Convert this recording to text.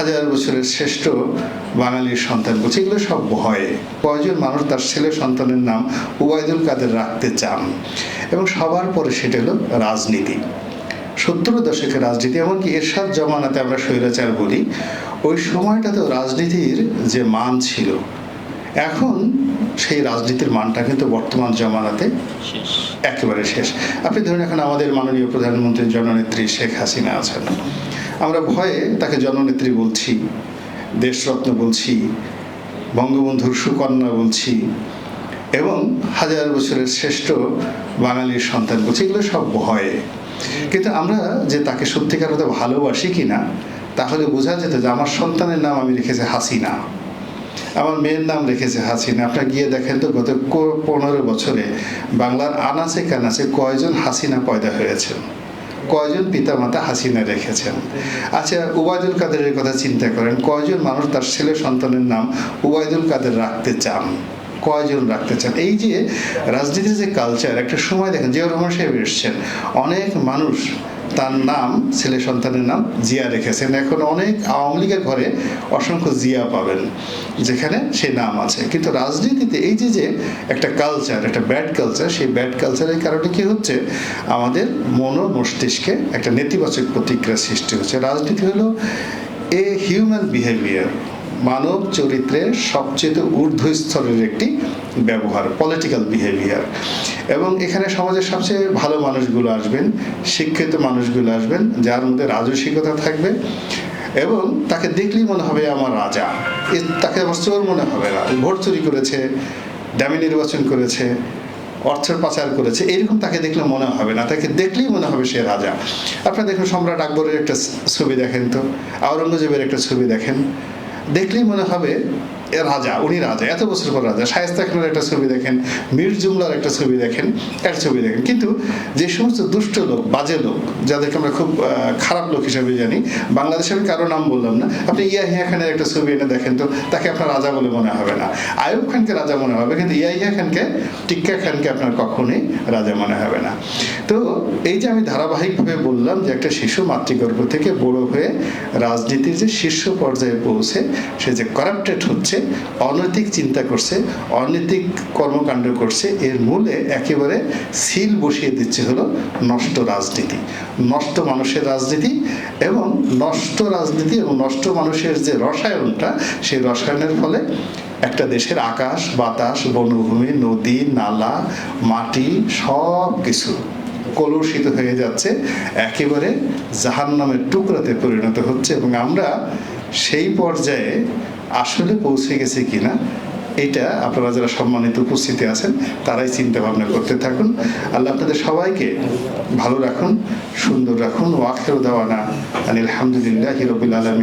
হাজার বছরের শ্রেষ্ঠ বাঙালির সন্তান বলছে এগুলো সব ভয়ে। কয়জন মানুষ তার ছেলে সন্তানের নাম উবায়দুল কাদের রাখতে চান? এবং সবার পরে সেটা হলো রাজনীতি। সত্তর দশকের রাজনীতি এমনকি এরশাদ জমানাতে আমরা স্বৈরাচার বলি ওই সময়টাতেও রাজনীতির যে মান ছিল এখন সেই রাজনীতির মানটা কিন্তু বর্তমান জমানাতে একেবারে শেষ। আপনি ধরুন এখন আমাদের মাননীয় প্রধানমন্ত্রী জননেত্রী শেখ হাসিনা আছেন। আমরা ভয়ে তাকে জননেত্রী বলছি, দেশরত্ন বলছি, বঙ্গবন্ধুর সুকন্যা বলছি, এবং হাজার বছরের শ্রেষ্ঠ বাঙালির সন্তান বলছি, এগুলো সব ভয়ে। কিন্তু আমরা যে তাকে সত্যিকার হতে ভালোবাসি কিনা তাহলে বোঝা যেত যে আমার সন্তানের নাম আমি রেখেছি হাসিনা। আমার মেয়ের নাম রেখেছে হাসিনা। আপনার গিয়ে দেখেন তো, গত পনেরো বছরে বাংলার আনাচে কানাচে কয়জন হাসিনা পয়দা হয়েছেন। কয়জন পিতামাতা হাসিনা রেখেছেন? আচ্ছা উবায়দুল কাদেরের কথা চিন্তা করেন। কয়জন মানুষ তার ছেলে সন্তানের নাম উবায়দুল কাদের রাখতে চান? কয়জন রাখতে চান? এই যে রাজনীতির যে কালচার একটা সময় দেখেন, জিয়াউর রহমান সাহেব এসছেন। অনেক মানুষ তার নাম, ছেলে সন্তানের নাম জিয়া রেখেছেন। এখন অনেক আওয়ামী লীগের ঘরে অসংখ্য জিয়া পাবেন, যেখানে সে নাম আছে। কিন্তু রাজনীতিতে এই যে যে একটা কালচার একটা ব্যাড কালচার সেই ব্যাড কালচারের কারণে কি হচ্ছে? আমাদের মন মস্তিষ্কে একটা নেতিবাচক প্রতিক্রিয়া সৃষ্টি হচ্ছে। রাজনীতি হলো এ হিউম্যান বিহেভিয়ার মানব চরিত্রের সবচেয়ে ঊর্ধ্ব স্তরের একটি ব্যবহার পলিটিক্যাল বিহেভিয়ার এবং এখানে সমাজের সবচেয়ে ভালো মানুষগুলো আসবেন, শিক্ষিত মানুষগুলো আসবেন, যার মধ্যে রাজস্বিকতা থাকবে এবং তাকে দেখলেই মনে হবে আমার রাজা। তাকে আমার চোর মনে হবে না। ভোট চুরি করেছে, দামি নির্বাচন করেছে, অর্থের পাচার করেছে এইরকম তাকে দেখলে মনে হবে না। তাকে দেখলেই মনে হবে সে রাজা। আপনারা দেখুন, সম্রাট আকবরের একটা ছবি দেখেন তো? আওরঙ্গজেবের একটা ছবি দেখেন? দেখলেই মনে হবে রাজা, উনি রাজা, এত বছর পর রাজা। শায়স্তা খানের একটা ছবি দেখেন, মীর জুমলার একটা ছবি দেখেন একটা ছবি দেখেন। কিন্তু যে সমস্ত দুষ্ট লোক, বাজে লোক, যাদেরকে আমরা খুব খারাপ লোক হিসেবে জানি বাংলাদেশে আমি কারও নাম বললাম না। আপনি ইয়াহিয়া খানের একটা ছবি এনে দেখেন তো, তাকে আপনার রাজা বলে মনে হবে না। আয়ুব খানকে রাজা মনে হবে, কিন্তু ইয়াহিয়া খানকে, টিক্কা খানকে আপনার কখনোই রাজা মনে হবে না। তো এই যে আমি ধারাবাহিকভাবে বললাম যে একটা শিশু মাতৃগর্ভ থেকে বড় হয়ে রাজনীতির যে শীর্ষ পর্যায়ে পৌঁছে, সে যে করাপ্টেড হচ্ছে অনৈতিক চিন্তা করছে, অনৈতিক কর্মকাণ্ড করছে, এর মূলে একেবারে সিল বসিয়ে দিচ্ছে হলো নষ্ট রাজনীতি। নষ্ট মানুষের রাজনীতি এবং নষ্ট রাজনীতি এবং নষ্ট মানুষের যে রসায়নটা, সেই রসায়নের ফলে একটা দেশের আকাশ, বাতাস, বনভূমি, নদী, নালা, মাটি সব কিছু কলুষিত হয়ে যাচ্ছে, একেবারে জাহান নামের টুকরাতে পরিণত হচ্ছে এবং আমরা সেই পর্যায়ে আসলে পৌঁছে গেছে কিনা, এটা আপনারা যারা সম্মানিত উপস্থিতি আছেন, তারাই চিন্তা ভাবনা করতে থাকুন। আল্লাহ আপনাদের সবাইকে ভালো রাখুন, সুন্দর রাখুন ওয়াখের দেওয়ানা আলহামদুলিল্লাহ হিরবিল আলমী